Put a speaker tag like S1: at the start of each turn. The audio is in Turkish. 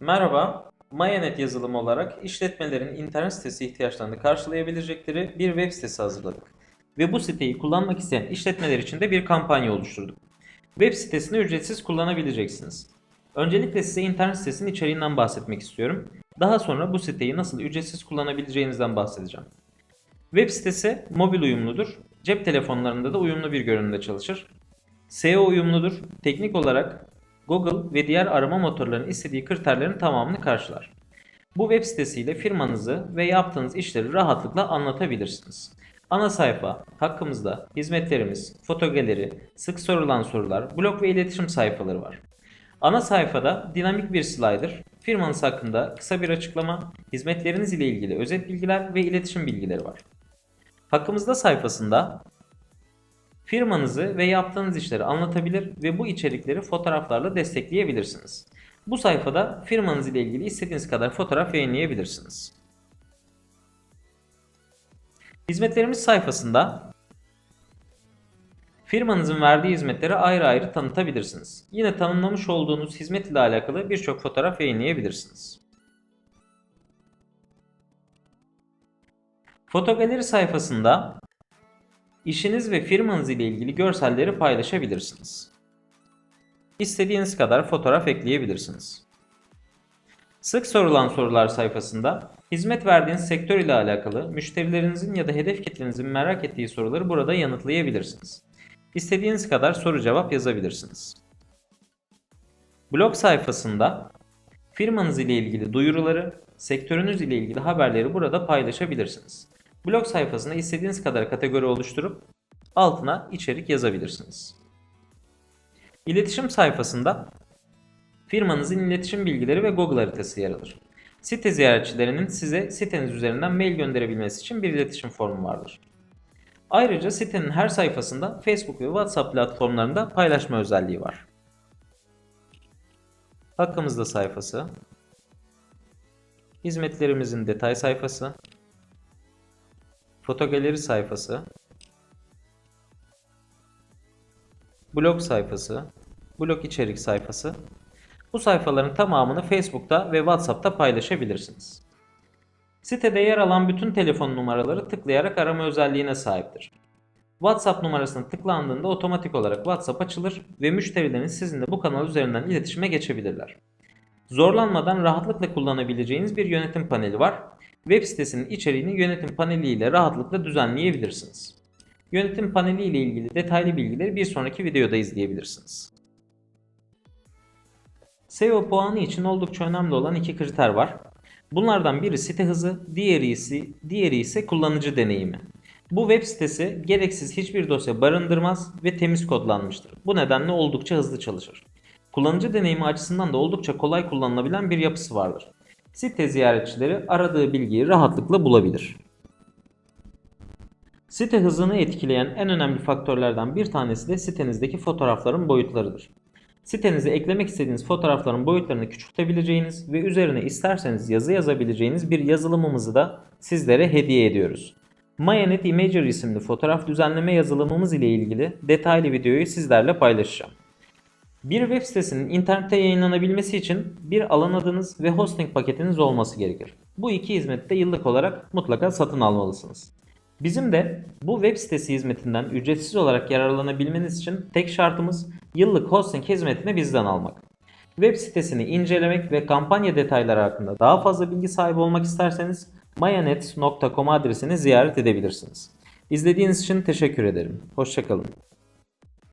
S1: Merhaba, Mayanet yazılımı olarak işletmelerin internet sitesi ihtiyaçlarını karşılayabilecekleri bir web sitesi hazırladık. Ve bu siteyi kullanmak isteyen işletmeler için de bir kampanya oluşturduk. Web sitesini ücretsiz kullanabileceksiniz. Öncelikle size internet sitesinin içeriğinden bahsetmek istiyorum. Daha sonra bu siteyi nasıl ücretsiz kullanabileceğinizden bahsedeceğim. Web sitesi mobil uyumludur. Cep telefonlarında da uyumlu bir görünümde çalışır. SEO uyumludur. Teknik olarak Google ve diğer arama motorlarının istediği kriterlerin tamamını karşılar. Bu web sitesiyle firmanızı ve yaptığınız işleri rahatlıkla anlatabilirsiniz. Ana sayfa, hakkımızda, hizmetlerimiz, fotogaleri, sık sorulan sorular, blog ve iletişim sayfaları var. Ana sayfada dinamik bir slider, firmanız hakkında kısa bir açıklama, hizmetleriniz ile ilgili özet bilgiler ve iletişim bilgileri var. Hakkımızda sayfasında firmanızı ve yaptığınız işleri anlatabilir ve bu içerikleri fotoğraflarla destekleyebilirsiniz. Bu sayfada firmanız ile ilgili istediğiniz kadar fotoğraf yayınlayabilirsiniz. Hizmetlerimiz sayfasında firmanızın verdiği hizmetleri ayrı ayrı tanıtabilirsiniz. Yine tanımlamış olduğunuz hizmet ile alakalı birçok fotoğraf yayınlayabilirsiniz. Fotogaleri sayfasında işiniz ve firmanız ile ilgili görselleri paylaşabilirsiniz. İstediğiniz kadar fotoğraf ekleyebilirsiniz. Sık sorulan sorular sayfasında hizmet verdiğiniz sektör ile alakalı müşterilerinizin ya da hedef kitlenizin merak ettiği soruları burada yanıtlayabilirsiniz. İstediğiniz kadar soru cevap yazabilirsiniz. Blog sayfasında firmanız ile ilgili duyuruları, sektörünüz ile ilgili haberleri burada paylaşabilirsiniz. Blog sayfasında istediğiniz kadar kategori oluşturup altına içerik yazabilirsiniz. İletişim sayfasında firmanızın iletişim bilgileri ve Google haritası yer alır. Site ziyaretçilerinin size siteniz üzerinden mail gönderebilmesi için bir iletişim formu vardır. Ayrıca sitenin her sayfasında Facebook ve WhatsApp platformlarında paylaşma özelliği var. Hakkımızda sayfası, hizmetlerimizin detay sayfası, fotogaleri sayfası, blog sayfası, blog içerik sayfası. Bu sayfaların tamamını Facebook'ta ve WhatsApp'ta paylaşabilirsiniz. Sitede yer alan bütün telefon numaraları tıklayarak arama özelliğine sahiptir. WhatsApp numarasına tıklandığında otomatik olarak WhatsApp açılır ve müşterileriniz sizinle bu kanal üzerinden iletişime geçebilirler. Zorlanmadan rahatlıkla kullanabileceğiniz bir yönetim paneli var. Web sitesinin içeriğini yönetim paneli ile rahatlıkla düzenleyebilirsiniz. Yönetim paneli ile ilgili detaylı bilgileri bir sonraki videoda izleyebilirsiniz. SEO puanı için oldukça önemli olan iki kriter var. Bunlardan biri site hızı, diğeri ise, diğeri ise kullanıcı deneyimi. Bu web sitesi gereksiz hiçbir dosya barındırmaz ve temiz kodlanmıştır. Bu nedenle oldukça hızlı çalışır. Kullanıcı deneyimi açısından da oldukça kolay kullanılabilen bir yapısı vardır. Site ziyaretçileri aradığı bilgiyi rahatlıkla bulabilir. Site hızını etkileyen en önemli faktörlerden bir tanesi de sitenizdeki fotoğrafların boyutlarıdır. Sitenize eklemek istediğiniz fotoğrafların boyutlarını küçültebileceğiniz ve üzerine isterseniz yazı yazabileceğiniz bir yazılımımızı da sizlere hediye ediyoruz. Mayanet Imager isimli fotoğraf düzenleme yazılımımız ile ilgili detaylı videoyu sizlerle paylaşacağım. Bir web sitesinin internette yayınlanabilmesi için bir alan adınız ve hosting paketiniz olması gerekir. Bu iki hizmeti de yıllık olarak mutlaka satın almalısınız. Bizim de bu web sitesi hizmetinden ücretsiz olarak yararlanabilmeniz için tek şartımız yıllık hosting hizmetini bizden almak. Web sitesini incelemek ve kampanya detayları hakkında daha fazla bilgi sahibi olmak isterseniz mayanet.com adresini ziyaret edebilirsiniz. İzlediğiniz için teşekkür ederim. Hoşçakalın.